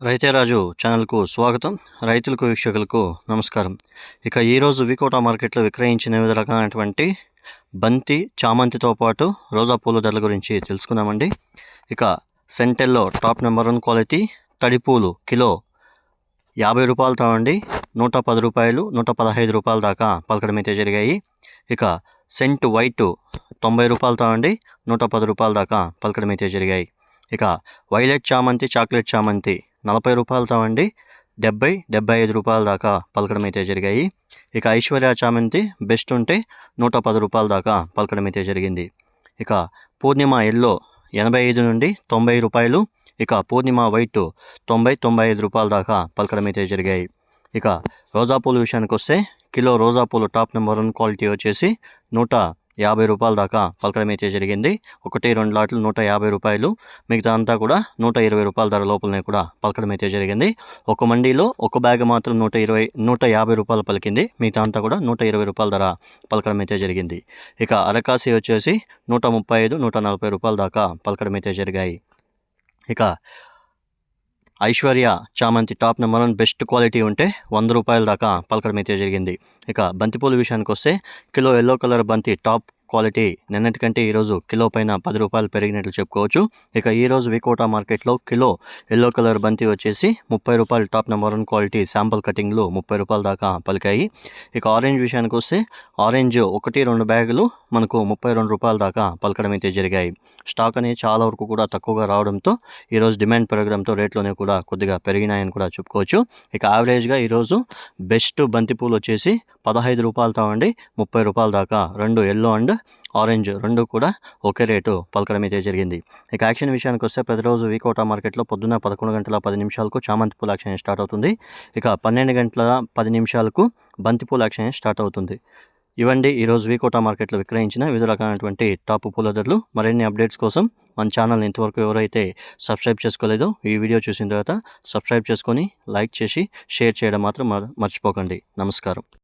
రైతేరాజు ఛానల్కు స్వాగతం. రైతులకు వీక్షకులకు నమస్కారం. ఇక ఈరోజు వికోటా మార్కెట్లో విక్రయించిన వివిధ రకమైనటువంటి బంతి చామంతితో పాటు రోజా పూల ధరల గురించి తెలుసుకుందామండి. ఇక సెంటెల్లో టాప్ నెంబర్ వన్ క్వాలిటీ తడిపూలు కిలో యాభై రూపాయలతో అండి నూట పది రూపాయలు నూట పదహైదు రూపాయల దాకా పలకడం అయితే జరిగాయి. ఇక సెంట్ వైట్ తొంభై రూపాయలతో అండి నూట పది రూపాయల దాకా పలకడం అయితే జరిగాయి. ఇక వైలెట్ చామంతి చాక్లెట్ చామంతి నలభై రూపాయలతో అండి. డెబ్బై డెబ్బై ఐదు రూపాయల దాకా పలకడం అయితే జరిగాయి. ఇక ఐశ్వర్య చామంతి బెస్ట్ ఉంటే నూట పది రూపాయల దాకా పలకడం అయితే జరిగింది. ఇక పూర్ణిమ ఎల్లో ఎనభై ఐదు నుండి తొంభై రూపాయలు. ఇక పూర్ణిమ వైట్ తొంభై తొంభై ఐదు రూపాయల దాకా పలకడం అయితే జరిగాయి. ఇక రోజా పూలు విషయానికి వస్తే కిలో రోజా పూలు టాప్ నెంబర్ వన్ క్వాలిటీ వచ్చేసి నూట యాభై రూపాయల దాకా పలకడం అయితే జరిగింది. ఒకటి రెండు లాట్లు నూట యాభై రూపాయలు. మిగతా అంతా కూడా నూట ఇరవై రూపాయల ధర లోపలనే కూడా పలకడం అయితే జరిగింది. ఒక మండీలో ఒక బ్యాగ్ మాత్రం నూట ఇరవై నూట యాభై రూపాయలు పలికింది. మిగతా అంతా కూడా నూట ఇరవై రూపాయల ధర పలకడం అయితే జరిగింది. ఇక అరకాసి వచ్చేసి నూట ముప్పై ఐదు నూట నలభై రూపాయల దాకా పలకడం అయితే జరిగాయి. ఇక ఐశ్వర్య చామంతి top number one best quality ఉంటే వంద రూపాయల దాకా పలకడం అయితే జరిగింది. ఇక బంతిపూల విషయానికి వస్తే కిలో ఎల్లో కలర్ బంతి టాప్ క్వాలిటీ నిన్నటికంటే ఈరోజు కిలో పైన పది రూపాయలు పెరిగినట్లు చెప్పుకోవచ్చు. ఇక ఈరోజు వికోటా మార్కెట్లో కిలో ఎల్లో కలర్ బంతి వచ్చేసి ముప్పై రూపాయలు. Top number one quality sample కటింగ్లు ముప్పై రూపాయల దాకా పలికాయి. ఇక ఆరెంజ్ విషయానికి వస్తే ఆరెంజ్ ఒకటి రెండు బ్యాగులు మనకు ముప్పై రెండు రూపాయల దాకా పలకడం అయితే జరిగాయి. స్టాక్ అనేది చాలా వరకు కూడా తక్కువగా రావడంతో ఈరోజు డిమాండ్ పెరగడంతో రేట్లోనే కూడా కొద్దిగా పెరిగినాయని కూడా చెప్పుకోవచ్చు. ఇక యావరేజ్గా ఈరోజు బెస్ట్ బంతిపూలు వచ్చేసి పదహైదు రూపాయలతో అండి ముప్పై రూపాయల దాకా రెండు ఎల్లో అండ్ ఆరెంజ్ రెండు కూడా ఒకే రేటు పలకడం అయితే జరిగింది. ఇక యాక్షన్ విషయానికి వస్తే ప్రతిరోజు వీకోటా మార్కెట్లో పొద్దున్న పదకొండు గంటల పది నిమిషాలకు చామంతి పూల యాక్షన్ స్టార్ట్ అవుతుంది. ఇక పన్నెండు గంటల పది నిమిషాలకు బంతిపూల యాక్షన్ స్టార్ట్ అవుతుంది. ఇవండి ఈరోజు వీకోటా మార్కెట్లో విక్రయించిన వివిధ రకాలైనటువంటి టాప్ పూల ధరలు మరిన్ని అప్డేట్స్ కోసం మన ఛానల్ని ఇంతవరకు ఎవరైతే సబ్స్క్రైబ్ చేసుకోలేదో ఈ వీడియో చూసిన తర్వాత సబ్స్క్రైబ్ చేసుకొని లైక్ చేసి షేర్ చేయడం మాత్రం మర్చిపోకండి. నమస్కారం.